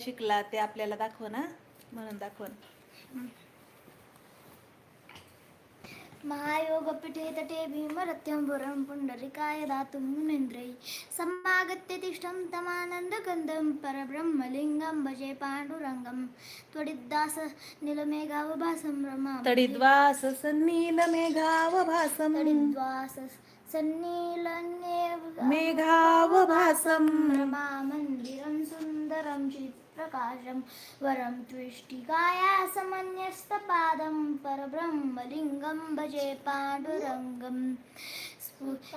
शिकला ते आपल्याला दाखव ना म्हणून दाखवून. महायोगपीठे तटे भीमरथ्यम्बुरं पुण्डरीकाय दातुं मुनीन्द्रै समागत्य तिष्ठं तमानन्दकन्दं परब्रह्मलिङ्गं भजे पाण्डुरङ्गं। त्वडिद्दास नीलमेघावभासं रमा तडिद्वास सन्नील मेघाव भासम तडिद्वास सन्नीलन्येव मेघावभासं रमा मन्दिरं सुन्दरं प्रकाशं वरं त्विष्टिकायासमन्यस्तपादं परब्रह्मलिङ्गं भजे पाण्डुरङ्गं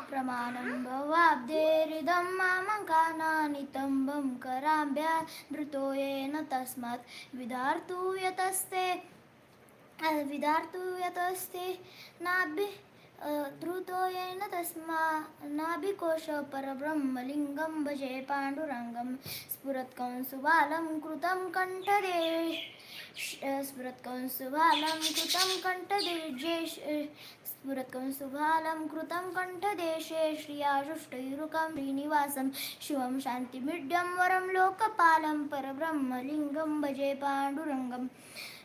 प्रमाणं भवाब्धेरिदं मामङ्कानानि बं कराभ्या धृतो येन तस्मात् विधार्तु यतस्ते विधार्तु यतस्ते नाभिः धृतो येन परब्रह्मलिङ्गं भजे पाण्डुरङ्गं स्फुरत्कंसुबालं कृतं कण्ठदे। स्फुरत्कंसुबालं कृतं कण्ठदेशे स्फुरत्कंसुबालं कृतं कण्ठदेशे श्रियाजुष्टैरुकं श्रीनिवासं शिवं शान्तिमिड्यं वरं लोकपालं परब्रह्मलिङ्गं भजे पाण्डुरङ्गं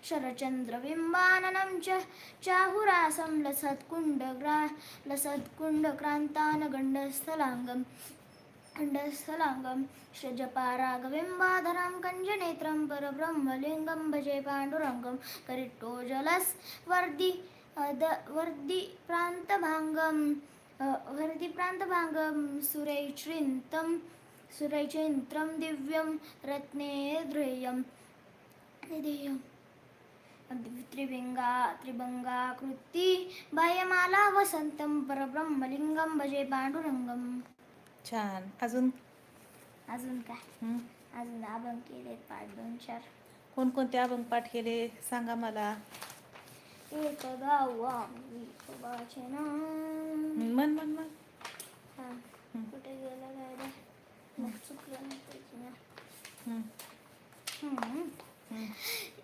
शरचन्द्रबिम्बाननं च चाहुरासं लसत्कुण्डग्रा लसत्कुण्डक्रान्तानगण्डस्थलाङ्गं खण्डस्थलाङ्गं जपारागबिम्बाधरं कञ्जनेत्रं परब्रह्मलिङ्गं भजे पाण्डुरङ्गं करिट्टोजलस्वर्दि द वर्दि प्रान्तभाङ्गं वर्दिप्रान्तभाङ्गं सुरैचिन्तं सुरैचिन्त्रं दिव्यं रत्ने ध्रेयं निधेयम्। त्रिभंगा त्रिभंगाकृती भयमाला वसंतं परब्रह्मलिंगं भजे पांडुरंगम छान. अजून? अजून काय? हं? अजून अभंग केले पाठ दोन चार. कोणकोणते अभंग पाठ केले? सांगा मला. एक गावा विठोबाचे नाम मन मन मन हा, कुठे गेलं काय रे? चुकलं नाही पाहिजे ना. हं, हम्म. हं.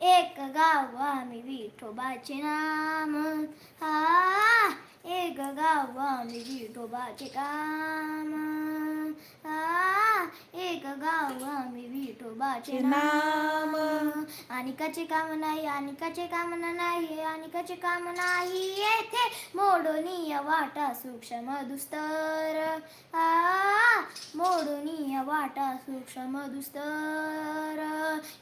एक गाव आम्ही विठोबाचे नाम. हा एक गाव आम्ही विठोबाचे काम हा एक गाव आम्ही विठोबाचे नाम. आणि कचे काम नाही आणि कचे काम नाही आणि कचे काम नाही. येथे मोडोनी वाटा सूक्ष्म दुस्तर. हा मोडोनी वाटा सूक्ष्म दुस्तर.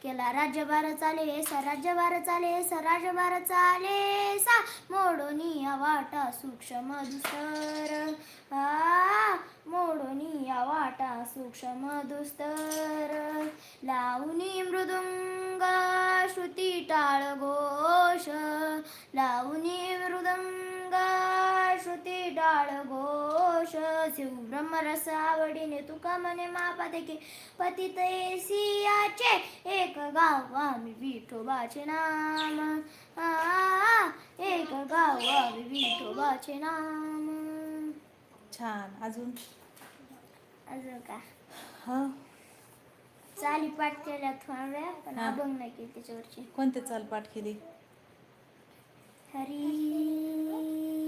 केला राज्यभार चाले स्वराज्य भारत चाले स्वराज्य राज्यभार चाले सा मोडोनी वाटा सूक्ष्म दुस्तर हा मोडोनी वाटा सूक्ष्म दुस्तर लावणी मृदुंग श्रुती टाळ घोष. लावणी मृदंग श्रुती टाळ घोष. शिव ब्रह्मरस आवडीने तुका मने मापा देखी पतित सियाचे एक गाव आम्ही विठोबाचे नाम. आ, एक गाव आम्ही विठोबाचे नाम. छान. अजून? अजून काय? हा. चाली पाठ केल्या थोड्या पण हा. अभंग नाही केली त्याच्यावरची. कोणते चाल पाठ केली? हरी.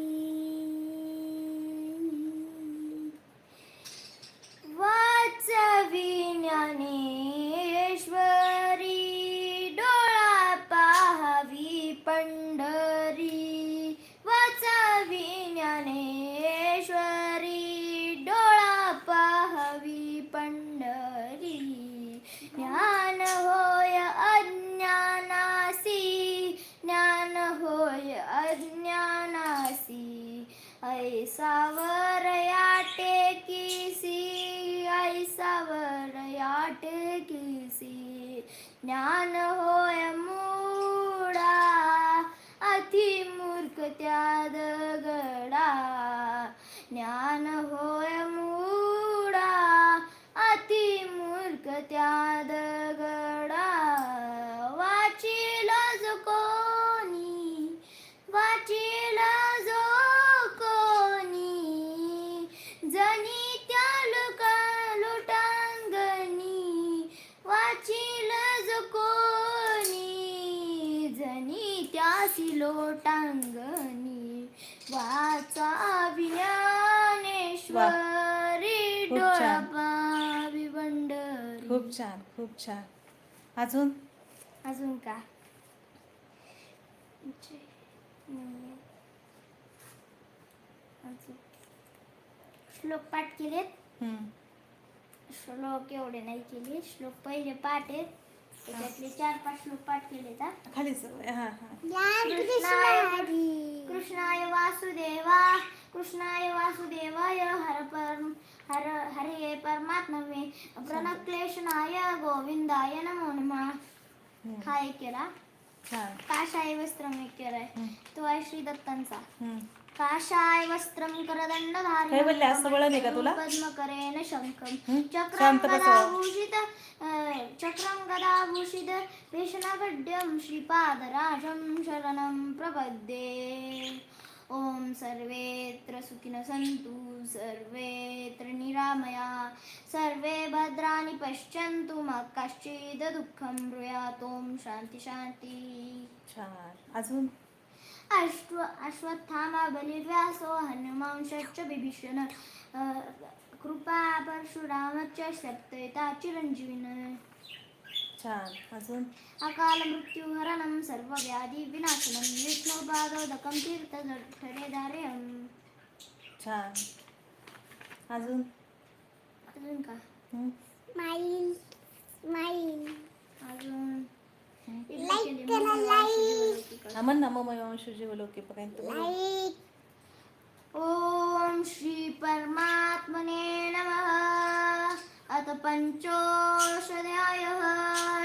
നവീനനേ त्यासी लोटांगणी वाचा ज्ञानेश्वरी खूप छान. पंढरी खूप छान खूप छान अजून अजून का जे- हम्म. अजून श्लोक पाठ केलेत हम्म. श्लोक एवढे नाही केले श्लोक पहिले पाठ आहेत त्याच्यातले चार पाच श्लोक पाठ हा हा. कृष्णाय कृष्णाय वासुदेवा कृष्णाय वासुदेवाय हर पर हर हरे परमात्मवे प्रणक्लेशनाय गोविंदाय नमो नमः. हा एक केला. छान काशाय वस्त्रम एक केलाय. तो आहे श्री दत्तांचा हम्म. काशाय वस्त्रम करदंड काय बोलले, असं वळण आहे का तुला? पद्मकरेण शंखम हम्म? चक्रम शांत बसावं. गदाभूषित अं, चक्रम गदाभूषित वेशनागड्यम श्रीपादराजं शरणं प्रपद्ये ॐ सर्वेत्र सुखिनः सन्तु सर्वेत्र निरामया सर्वे भद्राणि पश्यन्तु मा कश्चित् दुःखं ब्रूयात् ॐ शान्ति शान्ति छान अजून अश्व अश्वत्थामा बलिव्यासो हनुमांश्च बिभीषण अ, कृपा परशुरामश्च सप्तयता चिरंजीविन। छान. अजून? अकाल मृत्युहरणं सर्वव्याधी विनाशनं विष्णुपादोदकं तीर्थजठरेधार्यं छान. अजून? अजून का. माईल माईल अजून? हम्म. इडली केली, मग वासुदेवाची हा, म्हण ना मम वंश जीवलोकीपर्यंत ॐ श्री परमात्मने नमः. अथ पञ्चोषध्यायः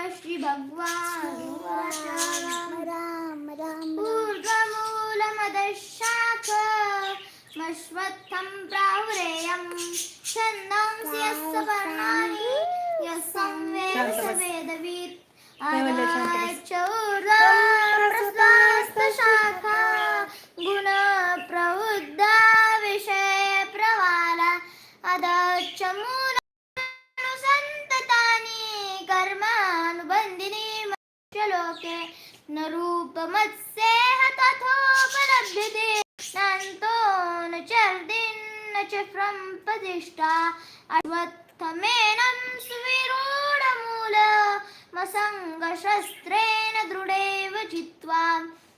श्री भगवान् ऊर्ध्वमूलमदशाख. मश्वत्थं प्राहुरेयं. छन्दंसि यस्य पर्णानि यस्सं वेद शांत न रूपमत्सेह तथोपलभ्यते नान्तो न चर्दिन्न च प्रतिष्ठा अश्वत्थमेनं सुविरो मसङ्गशस्त्रेण दृढेव चित्वा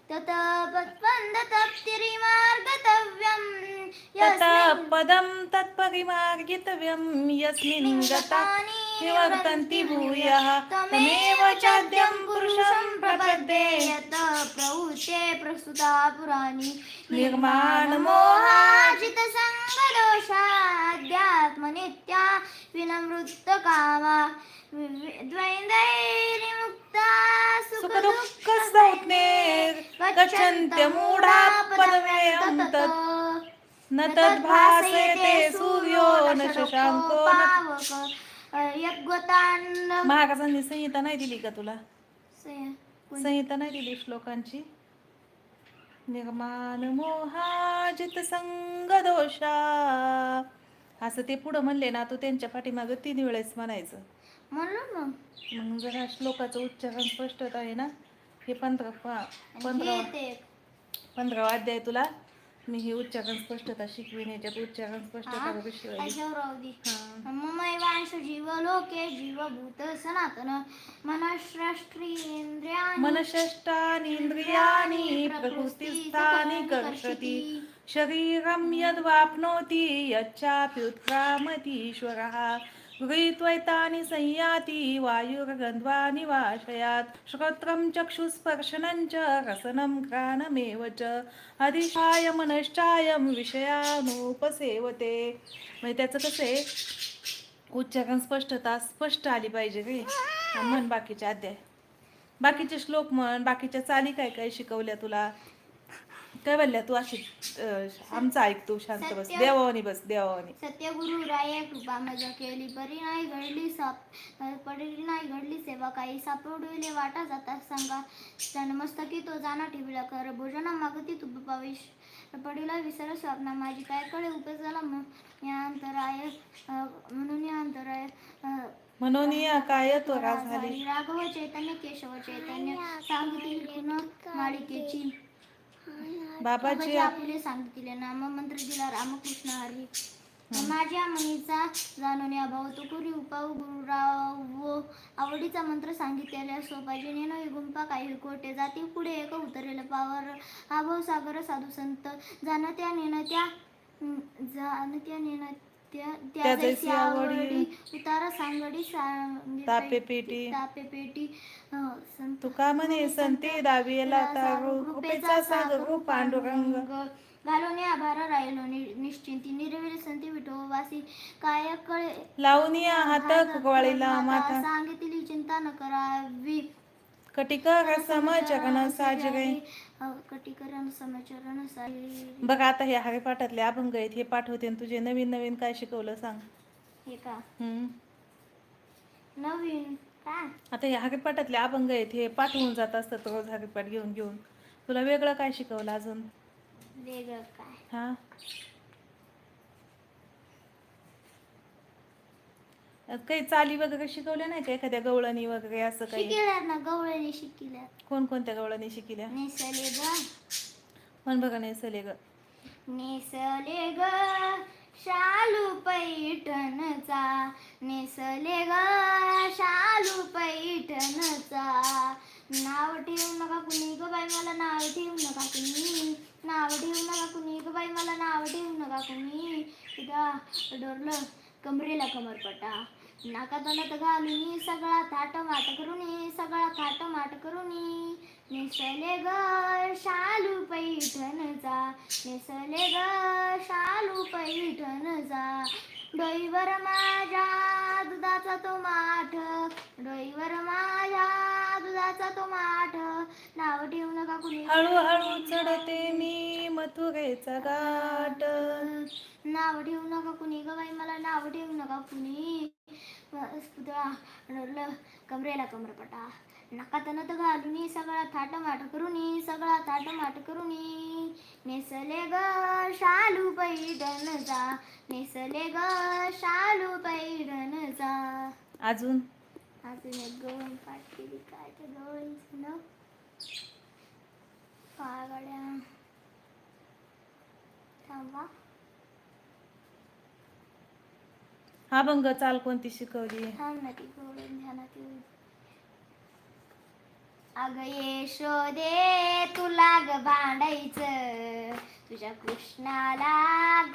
ततपत्वन्दतप्तिरिमार्गतव्यं तथा पदं तत्परिमार्गितव्यं यस्मिन् गता निवर्तन्ति भूयः। तमेव चाद्यं पुरुषं प्रपद्ये। यत प्रवृत्ते प्रस्तुता पुराणी। निर्माणमोहाजित निर्माणमोहाजितसङ्गदोषाध्यात्मनित्या विनमृत्तकामा द्वैन्दैर्मुक्ता सुखदुःख संज्ञेर् गच्छन्त्यमूढा पदमेयं तत्। न तद्भासयते सूर्यो न शशाङ्को न यज्ञतान्न महाराजांनी संहिता नाही दिली का तुला? संहिता नाही दिली श्लोकांची? निर्माण मोहाजित संग दोषा असं ते पुढं म्हणले ना तू त्यांच्या पाठीमागं तीन वेळेस म्हणायचं. म्हणलं मग? मग जरा श्लोकाचं उच्चारण स्पष्टत आहे ना हे पंधरा पंधरा पंधरावा अध्याय तुला मी हे उच्चारण स्पष्टता शिकवीन याच्यात उच्चारण स्पष्टता विषय ऐशवरावदी हा. ममैवांश जीवलोके जीवभूत सनातन मनःश्रेष्ठीन्द्रियाणि मनषष्टानीन्द्रियाणि प्रकृतिस्थानि कर्षति। शरीरं यद्वाप्नोति यच्चापि उत्क्रामति ईश्वरः गृहीत्वैतानि संयाति वायुर्गन्ध्वा निवाशयात् श्रोत्रं चक्षुस्पर्शनं च रसनं घ्राणमेव च। अधिशाय मनश्चायं विषयानुपसेवते। म्हणजे त्याचं कसं आहे उच्चारण स्पष्टता स्पष्ट आली पाहिजे रे. म्हण बाकीचे अध्याय. बाकीचे श्लोक म्हण बाकीच्या चाली काय काय शिकवल्या तुला? काय बोलल्या तू अशी अं, आमचं ऐक तू शांत बस. सत्य. देवावानी बस देवावानी. सत्यगुरु राय कृपा मजा केली. परी नाही घडली साप परी नाही घडली सेवा. काही सापडविले वाटा जाता सांगा. जन्मस्तकी तो जाना ठेविला कर. भोजना मागती तू पाविश. पडिला विसर स्वप्न माझी काय कळे उपयोग झाला मग या अंतराय अं, म्हणून या अंतराय अं, म्हणून या काय त्वरा झाली झाली राघव चैतन्य केशव चैतन्य सांगितली मालिकेची बाबाजी आपुले सांगितले नाम मंत्र दिला रामकृष्ण हरी. माझ्या मनीचा जाणून अभाव तो कुरी उपाव गुरुराव आवडीचा मंत्र सांगितलेला सोपाजी नेनो गुंपा काही कोटे. जाती पुढे एक उतरेल पावर. हा भाऊ सागर साधू संत. जाणत्या नेणत्या जाणत्या नेणत्या त्या त्या जैसी आवडी उतारा सांगडी सांगे तापे पेटी. तापे पेटी. संत तुका म्हणे संती दावीला तारू कृपेचा सागर रूप पांडुरंग. घालून आभार राहिलो निश्चिंती. निर्वीर संती विठो वासी काय कळे लावून हात कुकवाळीला माथा. सांगितली चिंता न करावी. कटिकर समचरण साजरे कटीकरण सारी बघ आता हे हरिपाठातले अभंग आहेत हे पाठवते आणि तुझे नवीन नवीन काय शिकवलं सांग. हे का? हम्म. नवीन आता हे हरिपाठातले अभंग आहेत हे पाठवून जात असतात रोज हरिपाठ घेऊन घेऊन. तुला वेगळं काय शिकवलं अजून? वेगळं काय? हा? काही चाली वगैरे शिकवल्या नाही का? एखाद्या गवळणी वगैरे असं काही? शिकल्यात ना शिकल्यात कोणकोणत्या गवळणी शिकल्या नेसले ग. पण बघा नाही सले ग. नेसले ग शालू पैठणचा. नेसले ग शालू पैठणचा. नाव ठेवू नका कुणी ग बाई मला नाव ठेवू नका कुणी. नाव ठेवू नका कुणी ग बाई मला नाव ठेवू नका कुणी. तुझा डोरलं कमरेला कमरपटा नाका तोंडात घालून सगळा थाट माट करून सगळा थाट माट करून नेसले ग शालू पैठणचा नेसले ग शालू पैठणचा डोईवर माझ्या दुधाचा तो माठ डोईवर माझ्या दुधाचा तो माठ. नाव ठेवू नका कुणी. हळूहळू चढते मी मथुरेचा घाट. नाव ठेवू नका कुणी ग बाई मला नाव ठेवू नका कुणी. पुतळा रडलं कमरेला कमरपटा. नाकात नत घालून सगळा थाट माट करून सगळा थाट माट करून. नेसले ग शालू पैठणचा नेसले ग शालू पैठणचा अजून? अजून एक गवळण पाठ केली काय त्या गवळीचं नाव काय गड्या थांबा. हा भंग चाल कोणती शिकवली? थांब ना ती गवळण ध्यानात येऊ अग यशोदे तुला ग भांडायचं. तुझ्या कृष्णाला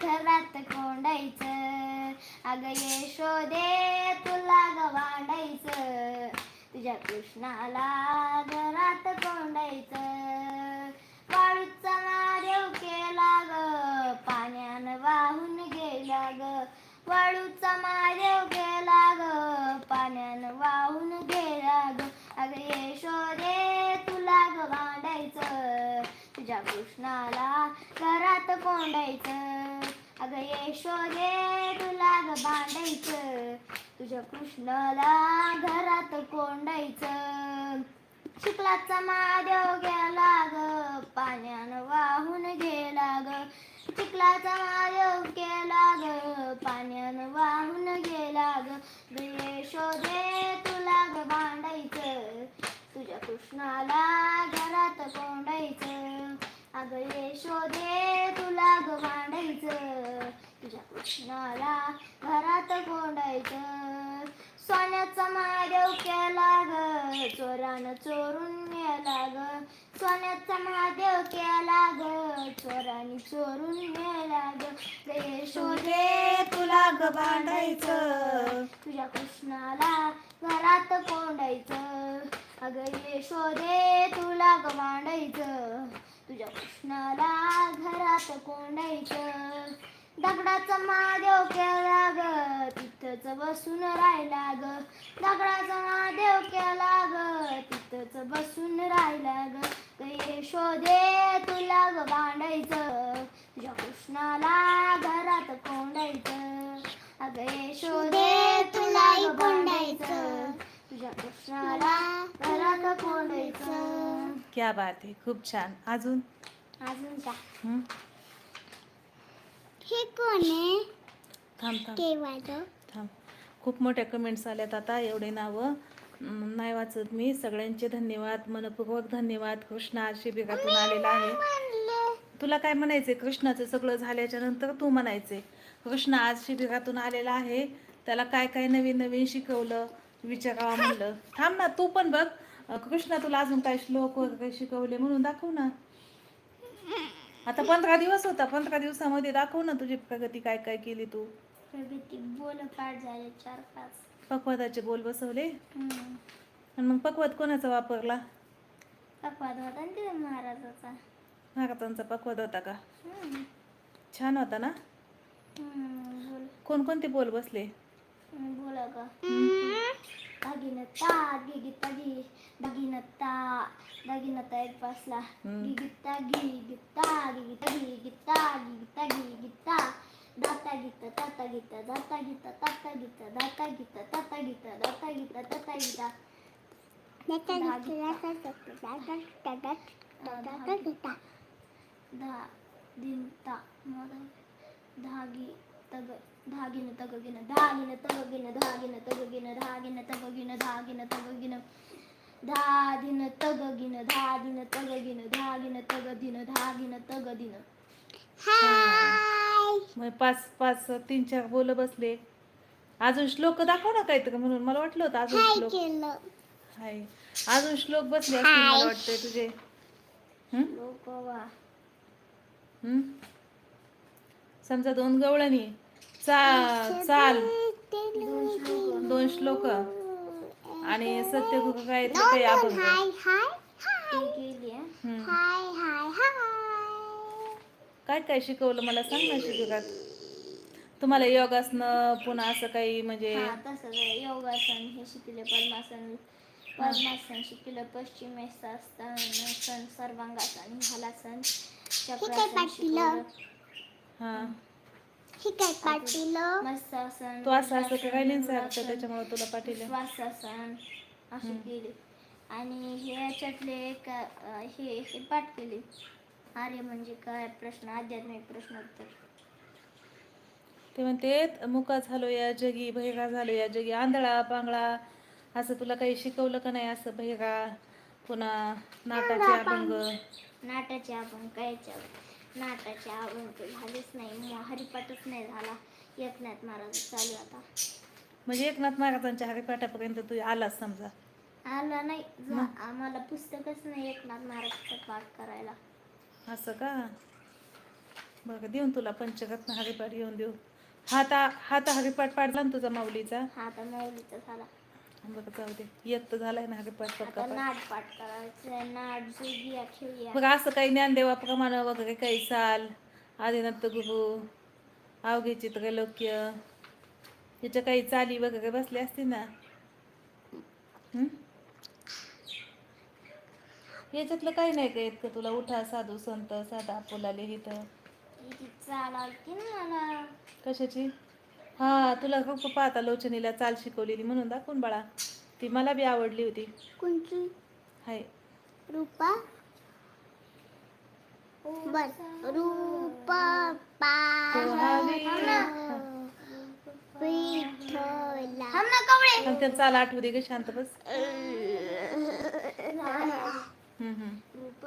घरात कोंडायचं. अग यशोदे तुला ग भांडायचं. तुझ्या कृष्णाला घरात कोंडायचं. वाळूचा मादेव केला ग पाण्यानं वाहून गेला ग. वाळूचा मादेव गेला ग पाण्यानं वाहून गेला ग अगं यशोदे तुला ग भांडायचं. तुझ्या कृष्णाला घरात कोंडायचं. अगं यशोदे तुला ग भांडायचं. तुझ्या कृष्णाला घरात कोंडायचं. चिखलाचा महादेव गेला ग पाण्यानं वाहून गेला ग चिखलाचा महादेव केला ग पाण्यानं वाहून गेला ग. दये शोधे तुला ग भांडायचं. तुझ्या कृष्णाला घरात कोंडायचं. अगं शोधे तुला ग भांडायचं. तुझ्या कृष्णाला घरात कोंडायचं. सोन्याचा महादेव केला ग चोरानं चोरून गेला ग. सोन्याचा महादेव केला ग चोरानी चोरून नेला ग ग यशोदे तुला ग भांडायचं. तुझ्या कृष्णाला घरात कोंडायचं. अगं शोधे तुला ग मांडायचं. तुझ्या कृष्णाला घरात कोंडायचं. दगडाचा महादेव केला ग तिथंच बसून राहिला ग. दगडाचा महादेव केला ग तिथंच बसून राहिला ग. ग शोधे तुला ग भांडायचं कृष्णाला घरात कोंडायचं अगं यशोदे तुला ग भांडायचं तुझ्या कृष्णाला घरात कोंडायचं. क्या बात आहे खूप छान. अजून? अजून का हं? हे कोण आहे? थांब थांब. केव्हाचं थांब. खूप मोठ्या कमेंट्स आल्यात आता एवढे नावं. अं, नाही वाचत मी. सगळ्यांचे धन्यवाद मनपूर्वक धन्यवाद. कृष्णा शिबिरातून आलेला आहे. तुला काय म्हणायचंय? कृष्णाचं सगळं झाल्याच्यानंतर तू म्हणायचंय. कृष्ण आज शिबिरातून आलेला आहे. त्याला काय काय नवीन नवीन शिकवलं? विचारावं म्हणलं. थांब ना तू पण बघ. कृष्णा तुला अजून काय श्लोक वगैरे शिकवले म्हणून दाखव ना. आता पंधरा दिवस होता. पंधरा दिवसामध्ये दाखव ना तुझी प्रगती काय काय केली तू. प्रगती बोल पाठ झाले चार पाच. पक्वादाचे बोल बसवले. आणि मग पक्वाद कोणाचा वापरला? अपवाद होता महाराजाचा. महाराजांचा पक्वाद होता का. छान होता ना? कोणकोणते बोल बसले? बोला का एक पासला. गिगिता गिगिता गिता गिता दाता गीता ताता गीता दाता गीता ताता गीता दाता गीता ताता गीता. दाता गीता ताता गीता दहा दिन ता धागी तग धागिन तगगिन धागिन तगगिन धागिन तगगिन धागिन तगगिन धागिन तगगिन धादिन तगगिन धादिन तगगिन धागिन तगदिन धागिन तगदिन मग पाच पाच तीन चार बोल बसले अजून श्लोक दाखव ना काहीतरी म्हणून मला वाटलं होतं अजून श्लोक हाय अजून श्लोक बसले असतील मला वाटतंय तुझे? हम्म? लोकवा हम्म? समजा दोन गवळणी. चा चाल. दोन श्लोक. दोन श्लोक आणि सत्यगुरु काय ते. हम्म. काय काय शिकवलं मला सांग ना शिबिरात तुम्हाला योगासन पुन्हा असं काही म्हणजे. योगासन हे शिकले पद्मासन. शिकलं पश्चिमेशासन सण सर्वांगासन हलासन चक्रासन हा तू असं असं त्याच्यामुळे तुला पाठीलं श्वासासन असे केले आणि हे याच्यातले एक हे हे पाठ केले आर्य म्हणजे काय प्रश्न आध्यात्मिक प्रश्न उत्तर ते म्हणते मुका झालो या जगी बहिरा झालो या जगी आंधळा पांगळा असं तुला काही शिकवलं का नाही असं बहिरा पुन्हा नाटाचे अभंग? नाटाचे अभंग कायचे अभंग? नाटाचे अभंग झालेच नाही हरिपाठच नाही झाला. एकनाथ महाराज चालू आता. म्हणजे एकनाथ महाराजांच्या हरिपाठापर्यंत तू आलास समजा. आला नाही आम्हाला पुस्तकच नाही एकनाथ महाराजचं पाठ करायला. असं का? बघ देऊन तुला पंचरत्न हरिपाठ येऊन देऊ. हाता हाता हरिपाठ पाडला ना तुझा माऊलीचा? हा आता मौलीचा झाला. जाऊ दे. तर झालाय ना पाठ. नाट पाठ करायचं नाट जुगिया खेळूया बघ असं काही ज्ञानदेवाप्रमाणे वगैरे काही चाल. आदिनाथ गुरु अवघे चित्रलोक्य याच्या काही चाली वगैरे बसल्या असतील ना? याच्यातलं काही नाही का येत का तुला उठा साधू संत साधा फुलाले लिहित कशाची? हा तुला खूप पाहता लोचनीला चाल शिकवलेली म्हणून दाखवून बाळा. ती मला बी आवडली होती. कोणची हाय. रूपा? बस. रूपा चाल आठवू दे ग शांत बस. हम्म, हम्म. रूप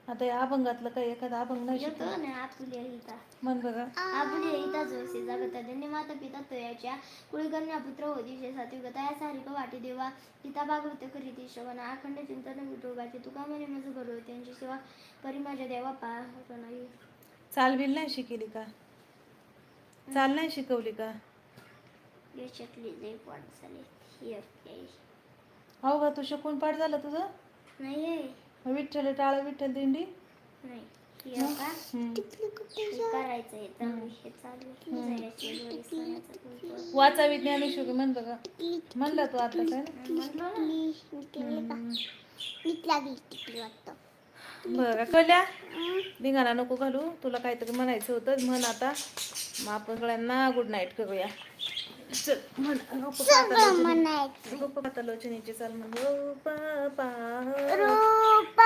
आता या अभंगातलं काही एखादा अभंग नाही येतो शिकवलं ना आपुले हिता म्हण बघा. आपुले हिता जोशी जगत त्यांनी माता पिता तयाच्या कुळकन्या पुत्र होती जे सात्विक या सारिक वाटी देवा पिता भागवत करीती शवना अखंड चिंतन विठोबाचे तुका म्हणे माझं बरोबर त्यांची सेवा परी माझ्या देवा नाही. चालबिल नाही शिकली का? चाल नाही शिकवली का? याच्यातली लई पाठ झाली आहे. हो का तू शिकून पाठ झालं तुझं? नाही आहे. विठ्ठल टाळ विठ्ठल दिंडी? नाही हे का हं. हे करायचं आहे तर हे चालू आहे. याची जोडी सोन्याचं कुंकू. वाचा विज्ञान शिक म्हण बघा. म्हणला तू आता काय? म्हणलो ना बघा कळल्या धिंगाणा नको घालू. तुला काहीतरी म्हणायचं होतं. म्हण आता. मग आपण सगळ्यांना गुड नाईट करूया. पातालोचनीची चाल म्हण रूप पाह. रूप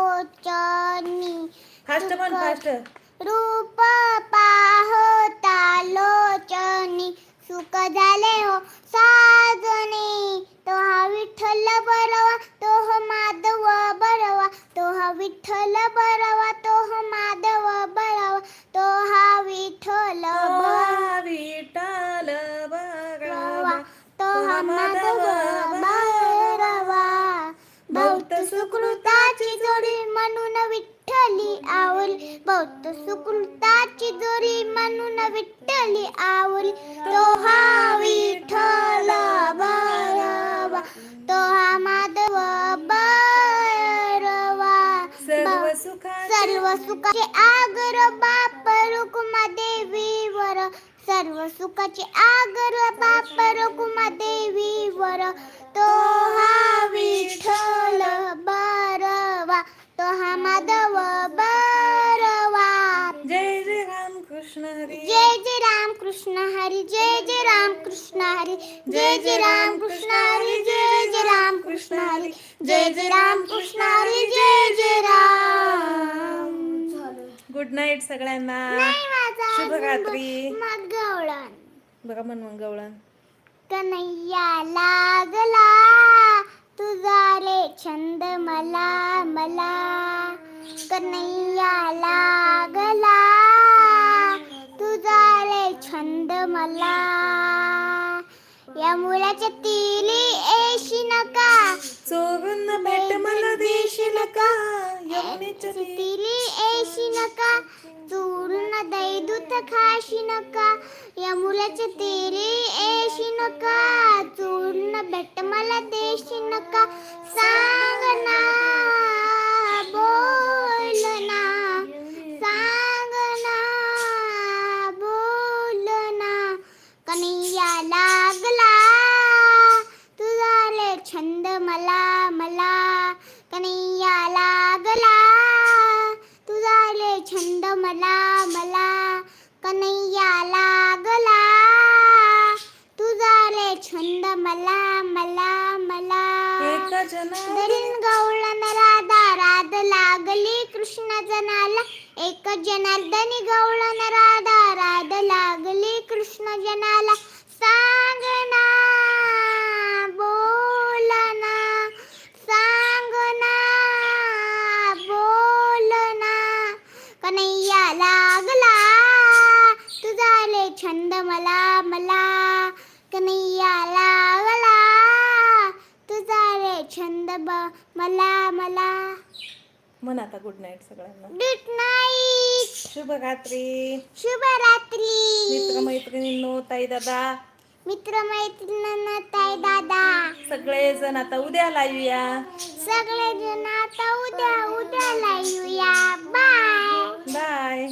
पाहोतालोचनी फास्ट म्हण फास्ट रूप पाहोतालोचनी सुख झाले हो साजने. तो हा विठ्ठल बरवा तो हा माधव बरवा. तो हा विठ्ठल बरवा तो कृष्ण हरी। जय जय राम कृष्ण हरी जय जय राम कृष्ण हरी जय जय राम कृष्ण हरी जय जय राम कृष्ण हरी जय जय राम कृष्ण हरी जय जय राम। गुड नाईट सगळ्यांना. शुभरात्री मग गवळण बघा म्हण मग गवळण कन्हैया लागला तुझा रे छंद मला मला. कन्हैया लागला छंद मला. या मुलाच्या तिली येशी नका. चोरून भेट मला देशील का? यमुनेच्या तिली येशी नका. चूर्ण दही दूध खाशी नका. या मुलाच्या तेरी येशी नका. चूर्ण भेट मला देशी नका. सांग ना. मला मला मला. एक जना गवळण राधा राध लागली कृष्ण जनाला. एक जनार्दनी गवळण राधा राध लागली कृष्ण जनाला सांग ना बोल ना सांग ना बोल ना कन्हैया लागला तुझा ले छंद मला मला कन्हैया लागला तुझा रे छंद ब मला मला म्हण आता गुड नाईट सगळ्यांना गुड नाईट शुभरात्री शुभरात्री मित्रमैत्रिणींनो ताई दादा मित्रमैत्रिणींना ताई दादा सगळेजण आता उद्याला येऊया सगळे जण आता उद्या उद्याला येऊया बाय बाय